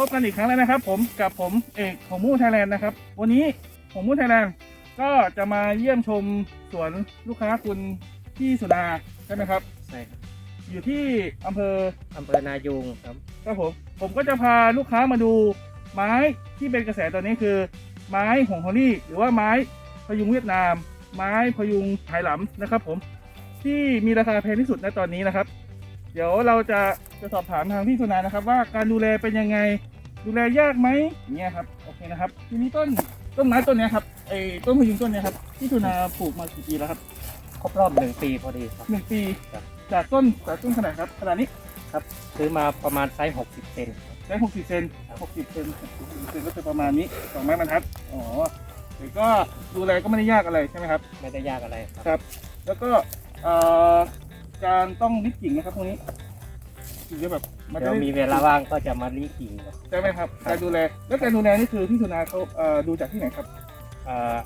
พบกันอีกครั้งแล้วนะครับ ผมกับผมเอกของมูไทยแลนด์นะครับ วันนี้ของมูไทยแลนด์ก็จะมาเยี่ยมชมสวนลูกค้าคุณพี่สุดาใช่ไหมครับ ใช่ครับอยู่ที่อำเภออำเภอนายูงครับครับผมผมก็จะพาลูกค้ามาดูไม้ที่เป็นกระแสตอนนี้คือ ไม้หงฮอนี่หรือว่าไม้พยุงเวียดนาม ไม้พยุงไหหลำนะครับ ผมที่มีราคาแพงที่สุดในตอนนี้นะครับ เดี๋ยวเราจะจะสอบถามทางพี่สุนานะครับ ว่าการดูแลเป็นยังไง ดูแลยากไหมอย่างเงี้ยครับโอเคนะครับ ทีนี้ต้นต้นไม้ต้นเนี้ยครับไอ้ต้นพยุงต้นเนี้ยครับพี่สุนาปลูกมากี่ปีแล้วครับครบรอบหนึ่งปีพอดีครับ หนึ่งปี ครับ จากต้นจากต้นขนาดครับขนาดนี้ซื้อมาประมาณไซส์หกสิบเซนได้หกสิบเซนหกสิบเซนหกสิบเซนก็จะประมาณนี้สองไม้บรรทัดอ๋อแต่ก็ดูแลก็ไม่ได้ยากอะไรใช่ไหมครับ ไม่ได้ยากอะไรคครับรับ แล้วก็เอ่อ การต้องลิดกิ่งนะครับพวกนี้ถึงจะแบบมันเดี๋จะยวได้มีเวลาว่างก็จะมารีกิ่งครับใช่ไหมครับการดูแล แล้วการดูแลนี่คือพี่สุนาเขาเอ่อดูจากที่ไหนครับเอ่อ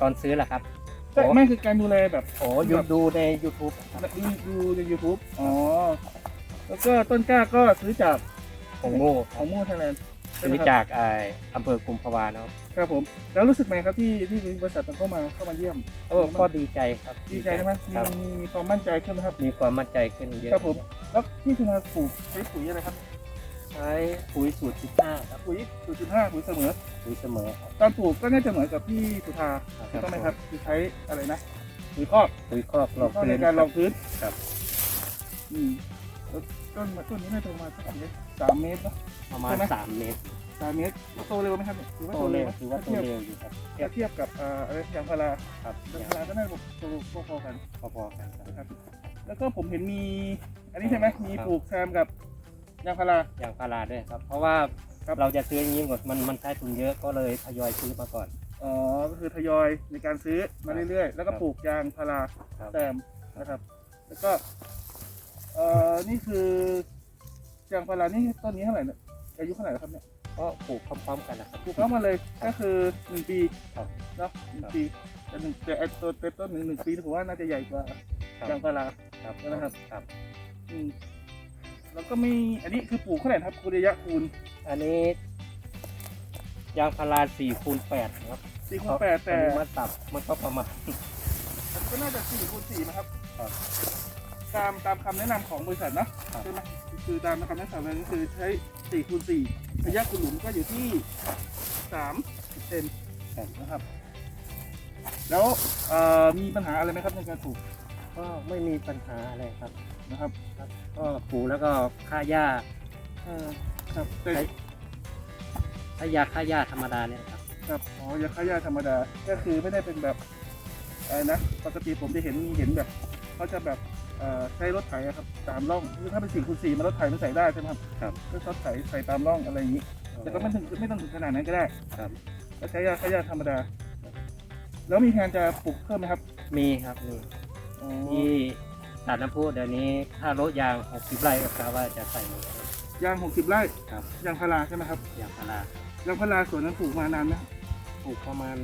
ตอนซื้อแหละครับแต่ไม่คือการดูแลแบบโอ้ยูดูใน YouTube ครับดูดูใน YouTube อ๋อแล้วก็ต้นกล้าก็ซื้อจากของโง่คขรัอบงมูไทยแลนด์ ซื้อจากไออำเภอกุมภาวาเนาะครับผม แล้วรู้สึกไหมครับที่ที่บริษัทมันเข้ามาเข้ามาเยี่ยมโอ้ก็ดีใจครับดีใจใช่ไหมมีครับมีมีความมั่นใจขึ้นไหมครับ มีความมั่นใจขึ้นเยอะครับผม แล้วพี่ธนาปลูกใช้ปุ๋ยอะไรครับใช้ปุ๋ยสูตรสิบห้าครับปุ๋ยศูนย์จุดห้าปุ๋ยเสมอปุ๋ยเสมอครับตอนปลูกก็น่าจะเหมือนกับพี่สุธาถูกต้องไหมครับคือใช้อะไรนะปุ๋ยคอกปุ๋ยครอบปุ๋รอยบคอกพื้ในนการรองพื้นครับ อืม แล้วต้นต้นนี้น่าจะประมาณสักเมตรสามเมตรเนอะประมาณใช่ไหม สามเมตรสามเมตรโตเร็วไหมครับเนี่ยถือว่าโตโตเร็เร็ววถือว่าโตถ้าเทียบเร็วอยู่ครับถ้าเทียบกับเอ่ออะไรยางพาราครับยางอย่างพาราก็น่าจะโตพอๆกันพอๆกันครับ นะครับ แล้วก็ผมเห็นมี อันนี้ใช่ไหมมีครับ ปลูกแซมกับยางพารา อย่างพาราด้วยครับ เพราะว่าครับ เราจะซื้ออย่างนี้หมดมันมันใช้ทุนเยอะก็เลยทยอยซื้อมาก่อน อ๋อ ก็คือทยอยในการซื้อมาเรื่อยๆ แล้วก็ครับปลูกยางพาราครับ แซมนะครับ แล้วก็ เอ่อนี่คือยางพารานี่ต้นนี้เท่าไหร่เนี่ยอายุเท่าไหร่แล้วครับเนี่ยก็ปลูกพร้อมๆกันนะครับ ปลูกพร้อมมาเลยก็คือหนึ่งปีครับเนาะหนึ่งครับปีแต่หนึ่งแต่ไอ้ตัวเต็มต้นหนึ่งหนึ่งปีผมว่าน่าจะใหญ่กว่าครับ ยางพาราครับนะครับครับ อืมแล้วก็มีอันนี้คือปลูกเท่าไหร่ครับคูณระยะคูณอันนี้ยางพาราสี่คูณแปดครับสี่คูณแปดแต่อันนี้มาสับมันก็ประมาณก็น่าจะสี่คูณสี่นะครับครับ ตามตามคำแนะนำของบริษัทเนอะครับใช่ไหมคือตามคำแนะนำเลยก็คือใช้สี่คูณสี่ระยะคูณหลุมก็อยู่ที่สามสิบเซนครับนะครับ แล้วเอ่อมีปัญหาอะไรไหมครับในการปลูกก็ไม่มีปัญหาอะไรครับ นะครับครับก็ปลูกแล้วก็ค่าหญ้าเออครับแต่ใช้ใช้ยาค่าหญ้าธรรมดาเนี่ยครับ ครับอ๋อยาฆ่าหญ้าธรรมดาก็คือไม่ได้เป็นแบบอะไรนะปกติผมจะเห็นมีเห็นแบบเขาจะแบบ เอ่อใช้รถไถอะครับตามร่องคือถ้าเป็นสี่คูณสี่มันรถไถมันใส่ได้ใช่ไหมครับครับ ก็รถไถใส่ตามร่องอะไรอย่างนี้ แต่ก็ไม่ถึงไม่ต้องถึงขนาดนั้นก็ได้ครับ ก็ใช้ยาฆ่าหญ้าธรรมดา แล้วมีแผนจะปลูกเพิ่มไหมครับมีครับมีอ๋อที่ตัดน้ำพุเดี๋ยวนี้ถ้ารถยางหกสิบไร่ก็กะว่าจะใส่หมดครับยางหกสิบไร่ครับ ยางพาราใช่ไหมครับยางพารายางพาราสวนนั้นปลูกมานานไหมปลูกประมาณ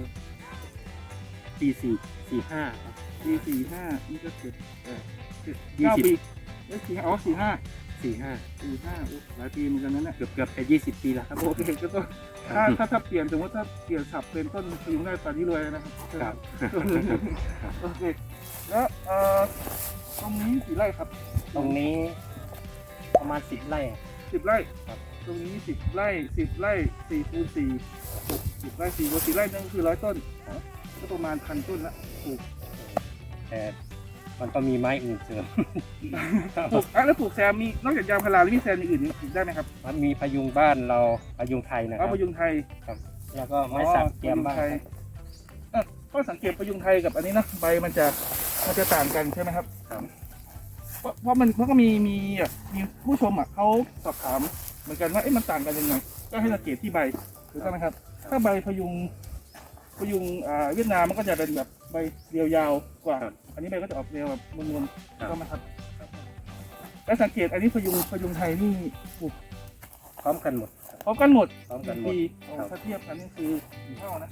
ปีสี่สี่ห้าครับปีสี่ห้านี่ก็เจ็ดแปดเจ็ด ยี่เก้าสิบปีเอ้ยสี่อ๋อสี่ห้าสี่ห้าสี่ห้าอุ๊ยหลายปีเหมือนกันนั่นแหละเกือบเกือบไปยี่สิบปีแล้วครับโอเคก็ต้องถ้าถ้าถ้าเปลี่ยนสมมติถ้าเปลี่ยนสับเป็นต้นพยุงได้ตอนนี้รวยแล้วนะครับครับโอเคแล้วเอ่อตรงนี้กี่ไร่ครับตรงนี้ประมาณสิบไร่ สิบไร่ครับ ตรงนี้สิบไร่สิบไร่สี่คูณสี่สิบไร่สี่คูณสี่ไร่นั่นก็คือร้อยต้นก็ประมาณพันต้นละปลูกแต่ มันก็มีไม้อื่นเสริมปลูกอะแล้วปลูกแซมมีนอกจากยางพาราแล้วมีแซมอย่างอื่นอีกได้ไหมครับมันมีพยุงบ้านเราพยุงไทยนะคเอารับพยุงไทยแล้วก็ไม้สักเตรียมบ้านพยุงไทยเออก็สังเกตพยุงไทยกับอันนี้นะใบมันจะมันจะต่างกันใช่ไหมครับครับ เพราะเพราะมันเพราะก็มีมีแบบมีผู้ชมอะเขาสอบถามเหมือนกันว่าเอ๊ะมันต่างกันยังไงก็ให้สังเกตที่ใบถูกต้องไหมครับ ถ้าใบพยุงพยุงอ่าเวียดนามมันก็จะเป็นแบบใบเรียวยาวกว่า ครับ อันนี้ใบก็จะออกเรียวแบบมนๆครัถูบกต้องไหมครับแล้วสังเกตอันนี้พยุงพยุงไทยนี่ปลูกพร้อมกันหมด พร้อมกันหมดพร้อมกันหมดปีครับถ้าเทียบกันนี่คือกี่เท่านะ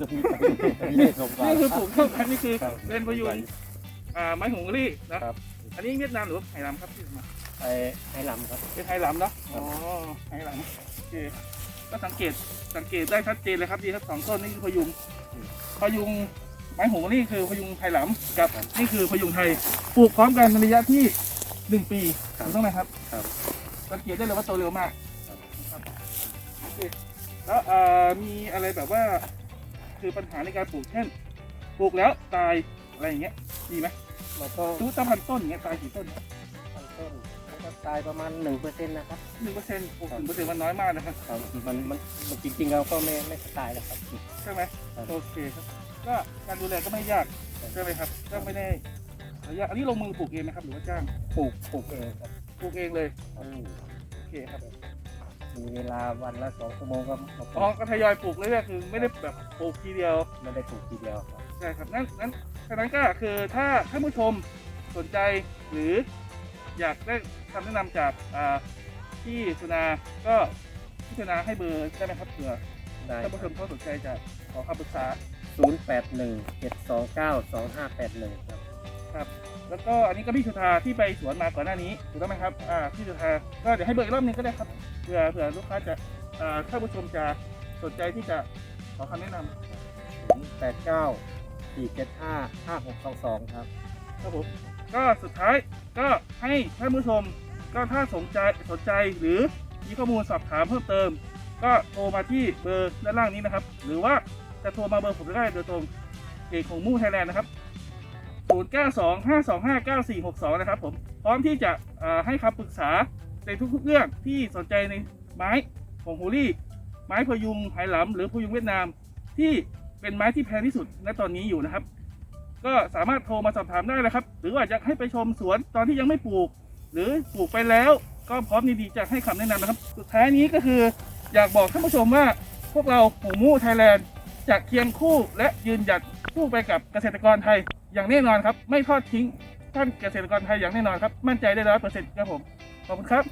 จะมีเลขลงไปนี่คือปลูกเท่ากันนี่คือครับเป็นพยุงอ่าไม้หงส์ลี่นะครับอันนี้เวียดนามหรือว่าไหหลำครับที่มาไอ้ไอ้ลำครับเป็นไฮหลำเนาะครัอ๋บอไฮหลำโอเคก็สังเกตสังเกตได้ชัดเจนเลยครับดีครับสองต้นนี่คือพยุงพยุง ไม้หงส์นี่คือพยุงไฮหลำกับนี่คือพยุงไทยปลูกพร้อมกันในระยะที่หนึ่งปีถูกต้องไหมครับครับสังเกตได้เลยว่าโตเร็วมากครับครับโอเคแล้วเอ่อมีอะไรแบบว่า คือปัญหาในการปลูกเช่นปลูกแล้วตายอะไรอย่างเงี้ยมีไหมมันก็สมมติถ้าพันต้นอย่างเงี้ยตายกี่ต้นต้นต้นมันก็ตายประมาณหนึ่งเปอร์เซ็นต์นะครับหนึ่งเปอร์เซ็นต์หนึ่งเปอร์เซ็นต์มันน้อยมากนะครับครับมันมันมันจริงๆเราก็ไม่ไม่ตายแล้วครับใช่ไหมครับโอเคครับ ก็การดูแลก็ไม่ยากใช่ไหมครับก็ไม่ได้ระยะอันนี้ลงมือปลูกเองไหมครับ หรือว่าจ้างปลูกปลูกเองครับปลูกเองเลยครับโอเคครับมีเวลาวันละสองชั่วโมงก็มาปลูอ๋อกก็ทยอยปลูกเรื่อยๆคือไม่ได้แบบปลูกทีเดียว ไม่ได้ปลูกทีเดียวครับ ใช่ครับนั่นนั้นฉะนั้นก็คือถ้าท่านผู้ชมสนใจหรืออยากได้คำแนะนำจากอ่าพี่สุนาก็พี่สุนาให้เบอร์ได้ไหมครับเผื่อได้ท่านผู้ชมเขาสนใจจะขอคำปรึกษา ศูนย์แปดหนึ่งเจ็ดสองเก้าสองห้าแปดหนึ่งครับ ครับแล้วก็อันนี้ก็พี่สุธาที่ไปสวนมาก่อนหน้านี้ถูกต้องไหมครับอ่าพี่สุธาก็เดี๋ยวให้เบอร์อีกรอบหนึงก็ได้ครับเผื่อเผื่อลูกค้าจะอ่าท่านผู้ชมจะสนใจที่จะขอคำแนะนำศูนย์แปดเก้าสี่เจ็ดห้าห้าหกสองสองครับ ครับผมก็สุดท้ายก็ให้ท่านผู้ชมก็ถ้าสนใจสนใจหรือมีข้อมูลสอบถามเพิ่มเติม ก็โทรมาที่เบอร์ด้านล่างนี้นะครับ หรือว่า จะโทรมาเบอร์ผมได้โดยตรงเอกของมู่ไทยแลนด์นะครับ 0925259462 นะครับผม พร้อมที่จะให้คำปรึกษาในทุกๆเรื่องที่สนใจในไม้ของฮูลี่ ไม้พยุงไหหลำหรือพยุงเวียดนาม ที่เป็นไม้ที่แพงที่สุดณตอนนี้อยู่นะครับ ก็สามารถโทรมาสอบถามได้นะครับ หรือว่าอยากให้ไปชมสวนตอนที่ยังไม่ปลูก หรือปลูกไปแล้วก็พร้อมดีจะให้คำแนะนำนะครับ สุดท้ายนี้ก็คืออยากบอกท่านผู้ชมว่าพวกเราหงมู่ไทยแลนด์ จะเคียงคู่และยืนหยัดคู่ไปกับเกษตรกรไทย อย่างแน่นอนครับ ไม่ทอดทิ้งท่านเกษตรกรไทยอย่างแน่นอนครับ มั่นใจได้ร้อยเปอร์เซ็นต์ครับผม ขอบคุณครับ